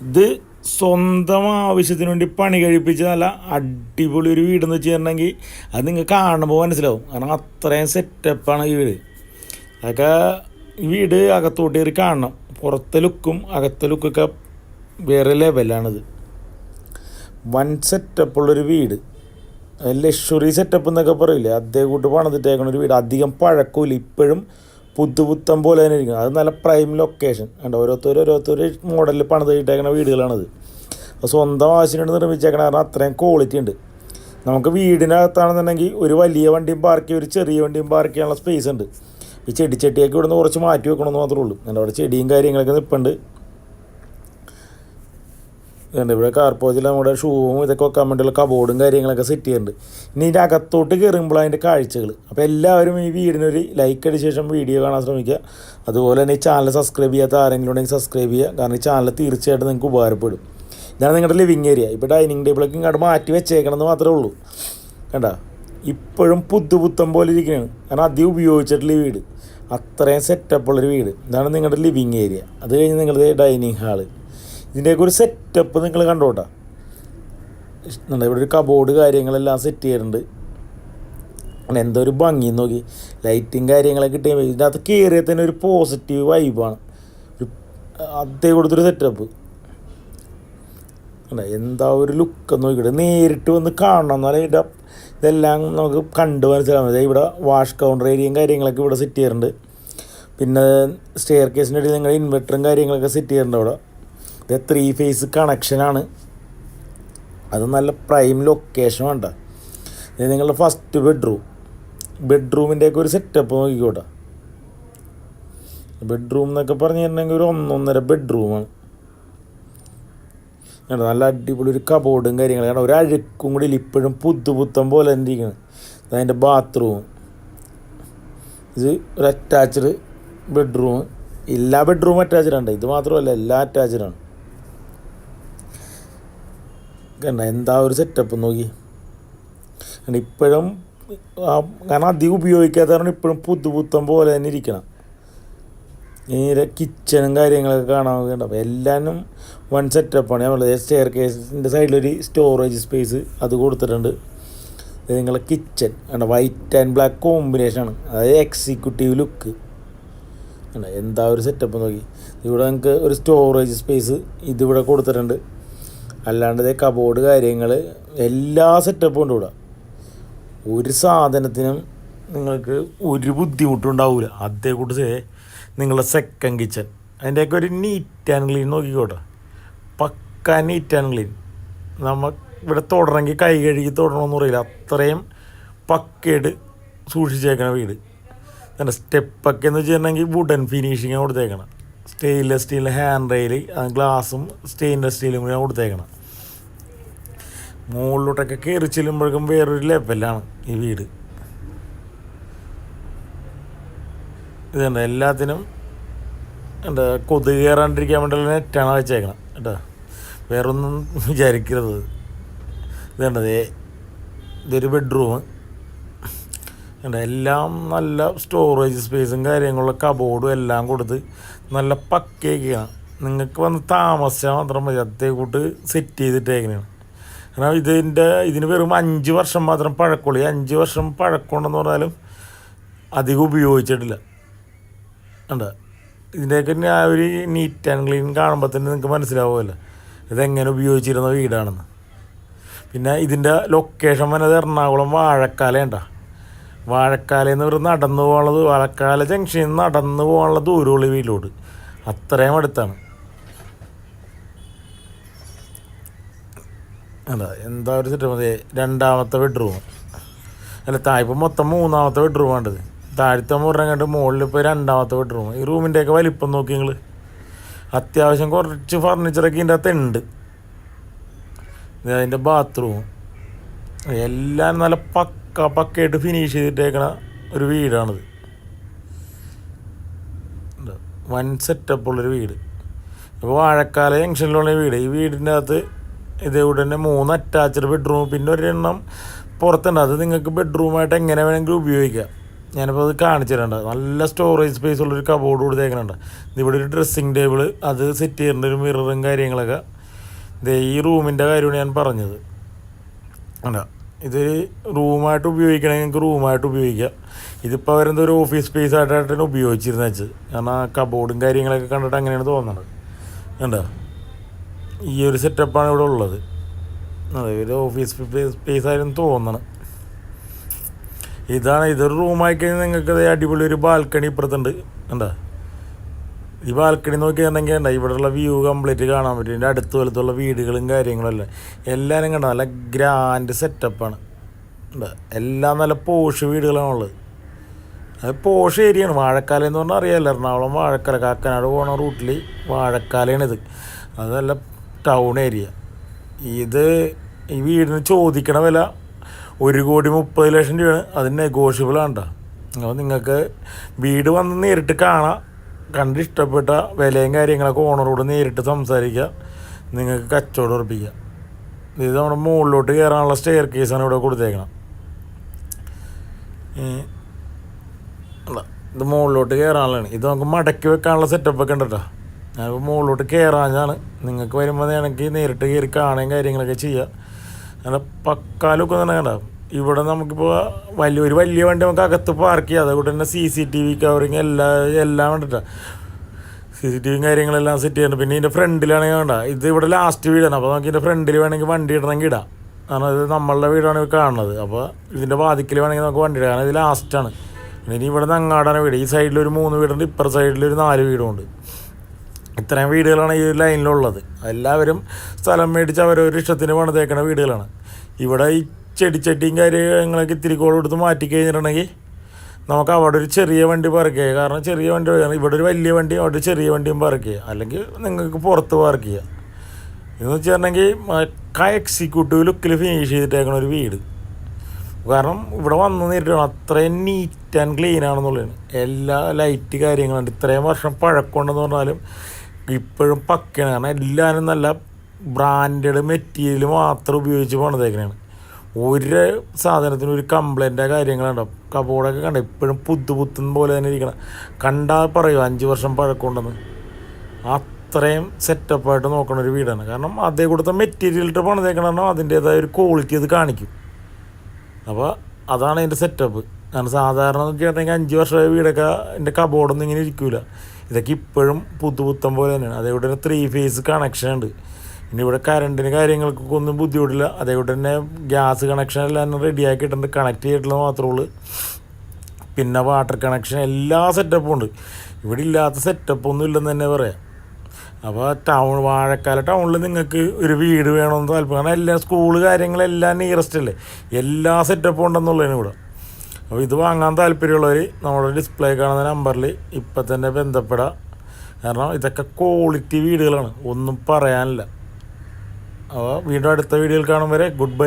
ഇത് സ്വന്തം ആവശ്യത്തിന് വേണ്ടി പണി കഴിപ്പിച്ച് നല്ല അടിപൊളി ഒരു വീടെന്ന് വെച്ച് തരണമെങ്കിൽ അത് നിങ്ങൾ കാണുമ്പോൾ മനസ്സിലാവും. കാരണം അത്രയും സെറ്റപ്പാണ് ഈ വീട്. അതൊക്കെ ഈ വീട് അകത്തോട്ട് കയറി കാണണം. പുറത്തെ ലുക്കും അകത്തെ ലുക്കൊക്കെ വേറെ ലെവലാണിത് വൺ സെറ്റപ്പുള്ളൊരു വീട്. ലക്ഷറി സെറ്റപ്പ് എന്നൊക്കെ പറയില്ലേ? അതേ കൂട്ട് പണിതിട്ടേക്കണ ഒരു വീട്. അധികം പഴക്കമില്ല. ഇപ്പോഴും പുതുപുത്തം പോലെ തന്നെ ഇരിക്കുന്നത്. അത് നല്ല പ്രൈം ലൊക്കേഷൻ ഉണ്ട് ഓരോരുത്തർ ഓരോരുത്തർ മോഡലിൽ പണിത് ഇട്ടേക്കുന്ന വീടുകളാണത്. അപ്പോൾ സ്വന്തം ആവശ്യത്തിന് നിർമ്മിച്ചേക്കണ കാരണം അത്രയും ക്വാളിറ്റി ഉണ്ട്. നമുക്ക് വീടിനകത്താണെന്നുണ്ടെങ്കിൽ ഒരു വലിയ വണ്ടിയും പാർക്ക് ചെയ്യും ഒരു ചെറിയ വണ്ടിയും പാർക്ക് ചെയ്യാനുള്ള സ്പേസ് ഉണ്ട്. ഈ ചെടിച്ചട്ടിയൊക്കെ ഇവിടുന്ന് കുറച്ച് മാറ്റി വെക്കണമെന്ന് മാത്രമേ ഉള്ളൂ. എന്റെ അവിടെ ചെടിയും കാര്യങ്ങളൊക്കെ നിൽപ്പുണ്ട് ഇതുണ്ട്. ഇവിടെ കാർപ്പോച്ചിൽ നമ്മുടെ ഷൂവും ഇതൊക്കെ വെക്കാൻ വേണ്ടിയുള്ള കബോർഡും കാര്യങ്ങളൊക്കെ സെറ്റ് ചെയ്യുന്നുണ്ട് ഇനി ഇതിന്റെ അകത്തോട്ട് കയറുമ്പോൾ അതിന്റെ കാഴ്ചകൾ അപ്പോൾ എല്ലാവരും ഈ വീടിനൊരു ലൈക്ക് അടിച്ച ശേഷം വീഡിയോ കാണാൻ ശ്രമിക്കുക. അതുപോലെ തന്നെ ഈ ചാനൽ സബ്സ്ക്രൈബ് ചെയ്യാത്ത ആരെങ്കിലും ഉണ്ടെങ്കിൽ സബ്സ്ക്രൈബ് ചെയ്യുക. കാരണം ഈ ചാനൽ തീർച്ചയായിട്ടും നിങ്ങൾക്ക് ഉപകാരപ്പെടും. ഇതാണ് നിങ്ങളുടെ ലിവിങ് ഏരിയ ഇപ്പോൾ ഡൈനിങ് ടേബിളൊക്കെ ഇങ്ങോട്ട് മാറ്റി വെച്ചേക്കണം എന്ന് മാത്രമേ ഉള്ളൂ. കണ്ട? ഇപ്പോഴും പുതുപുത്തം പോലെ ഇരിക്കുകയാണ് കാരണം അധികം ഉപയോഗിച്ചിട്ടുള്ള ഈ വീട്. അത്രയും സെറ്റപ്പുള്ളൊരു വീട്. ഇതാണ് നിങ്ങളുടെ ലിവിങ് ഏരിയ അത് കഴിഞ്ഞ് നിങ്ങളുടെ ഡൈനിങ് ഹാൾ ഇതിന്റെയൊക്കെ ഒരു സെറ്റപ്പ് നിങ്ങൾ കണ്ടോട്ടാ. ഇവിടെ ഒരു കബോർഡ് കാര്യങ്ങളെല്ലാം സെറ്റ് ചെയ്യാറുണ്ട് അങ്ങനെ എന്തോ ഒരു ഭംഗി നോക്കി. ലൈറ്റും കാര്യങ്ങളൊക്കെ കിട്ടിയാൽ ഇതിന്റെ അകത്ത് കയറിയാൽ തന്നെ ഒരു പോസിറ്റീവ് വൈബാണ് ഒരു അതേ കൊടുത്തൊരു സെറ്റപ്പ് എന്താ ഒരു ലുക്ക് നോക്കിയിട്ട് നേരിട്ട് വന്ന് കാണണം എന്നാലും ഇതിന്റെ ഇതെല്ലാം നമുക്ക് കണ്ടു മനസ്സിലാവും അതായത് ഇവിടെ വാഷ് കൗണ്ടർ ഏരിയയും കാര്യങ്ങളൊക്കെ ഇവിടെ സെറ്റ് ചെയ്യാറുണ്ട് പിന്നെ സ്റ്റെയർ കേസിന്റെ ഇടയിൽ നിങ്ങൾ ഇൻവെർട്ടറും കാര്യങ്ങളൊക്കെ സെറ്റ് ചെയ്യാറുണ്ട് അവിടെ. ഇത് ത്രീ ഫേസ് കണക്ഷനാണ് അത് നല്ല പ്രൈം ലൊക്കേഷൻ വേണ്ട. ഇത് നിങ്ങളുടെ ഫസ്റ്റ് ബെഡ്റൂം ബെഡ്റൂമിന്റെയൊക്കെ ഒരു സെറ്റപ്പ് നോക്കിക്കോട്ടെ. ബെഡ്റൂം എന്നൊക്കെ പറഞ്ഞിട്ടുണ്ടെങ്കിൽ ഒരു ഒന്നൊന്നര ബെഡ്റൂമാണ് കണ്ടോ? നല്ല അടിപൊളി ഒരു കബോർഡും കാര്യങ്ങളും. കാരണം ഒരു അഴുക്കും കൂടി ഇപ്പോഴും പുതുപുത്തം പോലെ തന്നെ ഇരിക്കുന്നത് അതിന്റെ ബാത്റൂം ഇത് ഒരു അറ്റാച്ച്ഡ് ബെഡ്റൂം എല്ലാ ബെഡ്റൂം അറ്റാച്ച്ഡ് ഉണ്ട് ഇത് മാത്രമല്ല എല്ലാം അറ്റാച്ച്ഡ് കണ്ട? എന്താ ഒരു സെറ്റപ്പ് നോക്കി. ഇപ്പോഴും കാരണം അധികം ഉപയോഗിക്കാത്ത കാരണം ഇപ്പോഴും പുതുപുത്തം പോലെ തന്നെ ഇരിക്കണം. ഇനി കിച്ചണും കാര്യങ്ങളൊക്കെ കാണാൻ വേണ്ട അപ്പോൾ എല്ലാനും വൺ സെറ്റപ്പാണ് നമ്മളത് സ്റ്റെയർ കേസിന്റെ സൈഡിലൊരു സ്റ്റോറേജ് സ്പേസ് അത് കൊടുത്തിട്ടുണ്ട്. നിങ്ങളെ കിച്ചൺ കണ്ട? വൈറ്റ് ആൻഡ് ബ്ലാക്ക് കോമ്പിനേഷനാണ് അതായത് എക്സിക്യൂട്ടീവ് ലുക്ക് എന്താ ഒരു സെറ്റപ്പ് നോക്കി. ഇവിടെ നിങ്ങൾക്ക് ഒരു സ്റ്റോറേജ് സ്പേസ് ഇതിവിടെ കൊടുത്തിട്ടുണ്ട്. അല്ലാണ്ട് കബോർഡ് കാര്യങ്ങൾ എല്ലാ സെറ്റപ്പും ഉണ്ട് ഇവിടെ. ഒരു സാധനത്തിനും നിങ്ങൾക്ക് ഒരു ബുദ്ധിമുട്ടും ഉണ്ടാവില്ല അതേ കൂട്ട് നിങ്ങളുടെ സെക്കൻഡ് കിച്ചൺ അതിന്റെയൊക്കെ ഒരു നീറ്റ് ആൻഡ് ക്ലീൻ നോക്കിക്കോട്ടെ. പക്ക നീറ്റ് ആൻഡ് ക്ലീൻ നമ്മൾ ഇവിടെ തൊടണമെങ്കിൽ കൈ കഴുകി തൊടണമെന്ന് പറയില്ല. അത്രയും പക്കയായിട്ട് സൂക്ഷിച്ചേക്കണ വീട്. സ്റ്റെപ്പൊക്കെ എന്ന് വെച്ചിട്ടുണ്ടെങ്കിൽ വുഡൻ ഫിനിഷിങ് കൊടുത്തേക്കണം. സ്റ്റെയിൻലെസ് സ്റ്റീലിന്റെ ഹാൻഡ് റെയിൽ ഗ്ലാസും സ്റ്റെയിൻലെസ് സ്റ്റീലും കൂടി കൊടുത്തേക്കണം. മുകളിലോട്ടൊക്കെ കയറി ചെല്ലുമ്പോഴേക്കും വേറൊരു ലെവലാണ് ഈ വീട്. ഇതുണ്ട് എല്ലാത്തിനും എന്താ കൊതുക് കയറാണ്ടിരിക്കാൻ വേണ്ടിയുള്ള നെറ്റാണ് വെച്ചേക്കണം കേട്ടോ. വേറൊന്നും വിചാരിക്കരുത്. ഇതുണ്ടതേ ഇതൊരു ബെഡ്റൂം ഉണ്ട്. എല്ലാം നല്ല സ്റ്റോറേജ് സ്പേസും കാര്യങ്ങളും കബോർഡും എല്ലാം കൊടുത്ത് നല്ല പക്കയൊക്കെയാണ് നിങ്ങൾക്ക് വന്ന് താമസിച്ചാൽ മാത്രം മതി. അതേ കൂട്ട് സെറ്റ് ചെയ്തിട്ടേക്കനെയാണ് കാരണം ഇതിന്റെ ഇതിന് വെറും അഞ്ച് വർഷം മാത്രം പഴക്കമുള്ളൂ. ഈ അഞ്ച് വർഷം പഴക്കമുണ്ടെന്ന് പറഞ്ഞാലും അധികം ഉപയോഗിച്ചിട്ടില്ല. ഉണ്ട് ഇതിന്റെയൊക്കെ ആ ഒരു നീറ്റ് ആൻഡ് ക്ലീൻ കാണുമ്പോൾ തന്നെ നിങ്ങൾക്ക് മനസ്സിലാവുമല്ലോ. ഇതെങ്ങനെ ഉപയോഗിച്ചിരുന്ന വീടാണെന്ന്. പിന്നെ ഇതിന്റെ ലൊക്കേഷൻ വന്നത് എറണാകുളം വാഴക്കാലയുണ്ട. വാഴക്കാലയെന്ന് ഇവിടെ നടന്നു പോകാനുള്ളത് വാഴക്കാല ജംഗ്ഷനിൽ നിന്ന് നടന്നു പോകാനുള്ള ദൂരമുള്ള വീലോട് അത്രയും അടുത്താണ്. അല്ല എന്താ ഒരു സെറ്റ് മതി? രണ്ടാമത്തെ ബെഡ്റൂം അല്ല താഴെ മൊത്തം മൂന്നാമത്തെ ബെഡ്റൂം വേണ്ടത് താഴത്തെ മുറിനെ കണ്ട് മുകളിൽ ഇപ്പോൾ രണ്ടാമത്തെ ബെഡ്റൂം ഈ റൂമിന്റെയൊക്കെ വലിപ്പം നോക്കി നിങ്ങൾ അത്യാവശ്യം കുറച്ച് ഫർണിച്ചറൊക്കെ ഇതിന്റെ അകത്ത് ഉണ്ട്. അതിന്റെ ബാത്റൂം എല്ലാം നല്ല പക്ക പക്കയായിട്ട് ഫിനിഷ് ചെയ്തിട്ടേക്കണ ഒരു വീടാണിത്. വൻ സെറ്റപ്പുള്ളൊരു വീട്. അപ്പോൾ വാഴക്കാല ജംഗ്ഷനിലുള്ള വീട്. ഈ വീടിന്റെ അകത്ത് ഇതേവിടെ തന്നെ മൂന്ന് അറ്റാച്ച്ഡ് ബെഡ്റൂം പിന്നെ ഒരെണ്ണം പുറത്തുണ്ട്. അത് നിങ്ങൾക്ക് ബെഡ്റൂമായിട്ട് എങ്ങനെ വേണമെങ്കിലും ഉപയോഗിക്കാം. ഞാനിപ്പോൾ അത് കാണിച്ചു നല്ല സ്റ്റോറേജ് സ്പേസ് ഉള്ളൊരു കബോർഡ് കൂടി തേക്കുന്നുണ്ട് ഇതിവിടെ ഒരു ഡ്രസ്സിങ് ടേബിൾ അത് സെറ്റ് ചെയ്യേണ്ട ഒരു മിററും കാര്യങ്ങളൊക്കെ. ഈ റൂമിന്റെ കാര്യമാണ് ഞാൻ പറഞ്ഞത്. അല്ല ഇത് റൂമായിട്ട് ഉപയോഗിക്കണമെങ്കിൽ നിങ്ങൾക്ക് റൂമായിട്ട് ഉപയോഗിക്കാം. ഇതിപ്പോൾ അവരെന്തോ ഒരു ഓഫീസ് സ്പേസ് ആയിട്ടാണ് ഉപയോഗിച്ചിരുന്നത് വെച്ച് കാരണം ആ കബോർഡും കാര്യങ്ങളൊക്കെ കണ്ടിട്ട് അങ്ങനെയാണ് തോന്നുന്നത്. കണ്ടോ? ഈ ഒരു സെറ്റപ്പാണ് ഇവിടെ ഉള്ളത്. അതെ ഒരു ഓഫീസ് സ്പേസ് ആയിരുന്നു തോന്നണം. ഇതാണ് ഇതൊരു റൂമായി കഴിഞ്ഞാൽ നിങ്ങൾക്ക് അടിപൊളി ഒരു ബാൽക്കണി ഇപ്പുറത്തുണ്ട്. കണ്ടോ? ഈ ബാൽക്കണി നോക്കിയിട്ടുണ്ടെങ്കിൽ ഇവിടെയുള്ള വ്യൂ കംപ്ലീറ്റ് കാണാൻ പറ്റും. ഇതിന്റെ അടുത്ത് വലത്തുള്ള വീടുകളും കാര്യങ്ങളും എല്ലാം എല്ലാവരും കണ്ട നല്ല ഗ്രാൻഡ് സെറ്റപ്പാണ് എല്ലാം നല്ല പോഷ് വീടുകളാണുള്ളത് അത് പോഷ് ഏരിയയാണ്. വാഴക്കാല എന്ന് പറഞ്ഞാൽ അറിയാമല്ലോ എറണാകുളം വാഴക്കാല കാക്കനാട് പോണ റൂട്ടിൽ വാഴക്കാലയാണിത്. അത് നല്ല ടൗൺ ഏരിയ ഇത് ഈ വീടിന് ചോദിക്കണ വില ഒരു കോടി മുപ്പത് ലക്ഷം രൂപയാണ്. അത് നെഗോഷ്യബിൾ ആണ് കേട്ടോ അപ്പോൾ നിങ്ങൾക്ക് വീട് വന്ന് നേരിട്ട് കാണാം. കണ്ട് ഇഷ്ടപ്പെട്ട വിലയും കാര്യങ്ങളൊക്കെ ഓണറോട് നേരിട്ട് സംസാരിക്കുക നിങ്ങൾക്ക് കച്ചവടം ഉറപ്പിക്കുക ഇത് നമ്മുടെ മുകളിലോട്ട് കയറാനുള്ള സ്റ്റെയർ കേസാണ് ഇവിടെ കൊടുത്തേക്കണം അല്ല ഇത് മുകളിലോട്ട് കയറാനുള്ളതാണ്. ഇത് നമുക്ക് മടക്കി വെക്കാനുള്ള സെറ്റപ്പ് ഒക്കെ ഉണ്ട് കേട്ടോ. ഞാനിപ്പോൾ മുകളിലോട്ട് കയറാഞ്ഞാണ്. നിങ്ങൾക്ക് വരുമ്പോൾ എനിക്ക് നേരിട്ട് കയറി കാണുകയും കാര്യങ്ങളൊക്കെ ചെയ്യുക അങ്ങനെ പക്കാലൊക്കെ തന്നെ കണ്ട? ഇവിടെ നമുക്കിപ്പോൾ വലിയ ഒരു വലിയ വണ്ടി നമുക്ക് അകത്ത് പാർക്ക് ചെയ്യാം. അതുകൊണ്ട് തന്നെ C C T V covering എല്ലാ എല്ലാം വേണ്ടിട്ടാണ് സി സി ടി വിയും കാര്യങ്ങളെല്ലാം സെറ്റ് ചെയ്യണം. പിന്നെ ഇതിന്റെ ഫ്രണ്ടിലാണെങ്കിൽ വേണ്ട ഇത് ഇവിടെ ലാസ്റ്റ് വീടാണ് അപ്പോൾ നമുക്ക് ഇതിന്റെ ഫ്രണ്ടിൽ വേണമെങ്കിൽ വണ്ടി ഇടണമെങ്കിൽ ഇടാം. കാരണം ഇത് നമ്മളുടെ വീടാണ് കാണുന്നത്. അപ്പോൾ ഇതിന്റെ വാതിക്കൽ വേണമെങ്കിൽ നമുക്ക് വണ്ടി ഇടാം. കാരണം ഇത് ലാസ്റ്റാണ് പിന്നെ ഇനി ഇവിടെ നിന്ന് അങ്ങാടാണ് വീട്. ഈ സൈഡിൽ ഒരു മൂന്ന് വീടുണ്ട്. ഇപ്പുറ സൈഡിൽ ഒരു നാല് വീടുമുണ്ട്. ഇത്രയും വീടുകളാണ് ഈ ലൈനിലുള്ളത് എല്ലാവരും സ്ഥലം മേടിച്ച് അവരൊരു ഇഷ്ടത്തിന് പണിതേക്കുന്ന വീടുകളാണ്. ഇവിടെ ഈ ചെടിച്ചട്ടിയും കാര്യങ്ങളൊക്കെ ഇത്തിരി കോൾ എടുത്ത് മാറ്റി കഴിഞ്ഞിട്ടുണ്ടെങ്കിൽ നമുക്ക് അവിടെ ഒരു ചെറിയ വണ്ടി പാർക്ക് ചെയ്യുക കാരണം ചെറിയ വണ്ടി ഇവിടെ ഒരു വലിയ വണ്ടി അവിടെ ചെറിയ വണ്ടിയും പാർക്ക് ചെയ്യുക അല്ലെങ്കിൽ നിങ്ങൾക്ക് പുറത്ത് പാർക്ക് ചെയ്യുക എന്ന് വെച്ചിട്ടുണ്ടെങ്കിൽ മക്ക എക്സിക്യൂട്ടീവ് ലുക്കിൽ ഫിനിഷ് ചെയ്തിട്ടേക്കണ ഒരു വീട്. കാരണം ഇവിടെ വന്ന് നേരിട്ടാണ് അത്രയും നീറ്റ് ആൻഡ് ക്ലീൻ ആണെന്നുള്ളതാണ്. എല്ലാ ലൈറ്റ് കാര്യങ്ങളുണ്ട്. ഇത്രയും വർഷം പഴക്കമുണ്ടെന്ന് പറഞ്ഞാലും ഇപ്പോഴും പക്കയാണ്. കാരണം എല്ലാവരും നല്ല ബ്രാൻഡഡ് മെറ്റീരിയൽ മാത്രം ഉപയോഗിച്ച് പണിതേക്കണതാണ്. ഒരു സാധനത്തിന് ഒരു കംപ്ലൈന്റോ കാര്യങ്ങളുണ്ടാവും കബോർഡൊക്കെ കണ്ട ഇപ്പോഴും പുതു പുത്തുന്ന പോലെ തന്നെ ഇരിക്കണം. കണ്ടാൽ പറയും അഞ്ച് വർഷം പഴക്കമുണ്ടെന്ന്. അത്രയും സെറ്റപ്പായിട്ട് നോക്കണ ഒരു വീടാണ്. കാരണം അതേ കൊടുത്ത മെറ്റീരിയലിട്ട് പണിതേക്കണം അതിന്റേതായ ഒരു ക്വാളിറ്റി അത് കാണിക്കും. അപ്പോൾ അതാണ് അതിന്റെ സെറ്റപ്പ് കാരണം സാധാരണ എന്ന് വെച്ചിട്ടുണ്ടെങ്കിൽ അഞ്ച് വർഷമായ വീടൊക്കെ എന്റെ കബോർഡൊന്നും ഇങ്ങനെ ഇരിക്കില്ല ഇതൊക്കെ ഇപ്പോഴും പുത്തുപുത്തം പോലെ തന്നെയാണ്. അതേപോലെ തന്നെ ത്രീ ഫേസ് കണക്ഷൻ ഉണ്ട്. ഇനി ഇവിടെ കറണ്ടിന് കാര്യങ്ങൾക്കൊക്കെ ഒന്നും ബുദ്ധിമുട്ടില്ല. അതേപോലെ തന്നെ ഗ്യാസ് കണക്ഷൻ എല്ലാം റെഡിയാക്കിയിട്ടുണ്ട് കണക്ട് ചെയ്തിട്ടുള്ളത് മാത്രമേ ഉള്ളൂ. പിന്നെ വാട്ടർ കണക്ഷൻ എല്ലാ സെറ്റപ്പും ഉണ്ട്. ഇവിടെ ഇല്ലാത്ത സെറ്റപ്പ് ഒന്നും ഇല്ലെന്ന് തന്നെ പറയാം. അപ്പോൾ ടൗൺ വാഴക്കാല ടൗണിൽ നിങ്ങൾക്ക് ഒരു വീട് വേണമെന്ന് താല്പര്യം. കാരണം എല്ലാ സ്കൂൾ കാര്യങ്ങളെല്ലാം നിയറസ്റ്റ് അല്ലേ? എല്ലാ സെറ്റപ്പും ഉണ്ടെന്നുള്ളതിന് ഇവിടെ. അപ്പോൾ ഇത് വാങ്ങാൻ താല്പര്യമുള്ളവർ നമ്മുടെ ഡിസ്പ്ലേ കാണുന്ന നമ്പറിൽ ഇപ്പം തന്നെ ബന്ധപ്പെടാം. കാരണം ഇതൊക്കെ ക്വാളിറ്റി വീടുകളാണ്. ഒന്നും പറയാനില്ല. അപ്പോൾ വീണ്ടും അടുത്ത വീഡിയോയിൽ കാണും വരെ ഗുഡ് ബൈ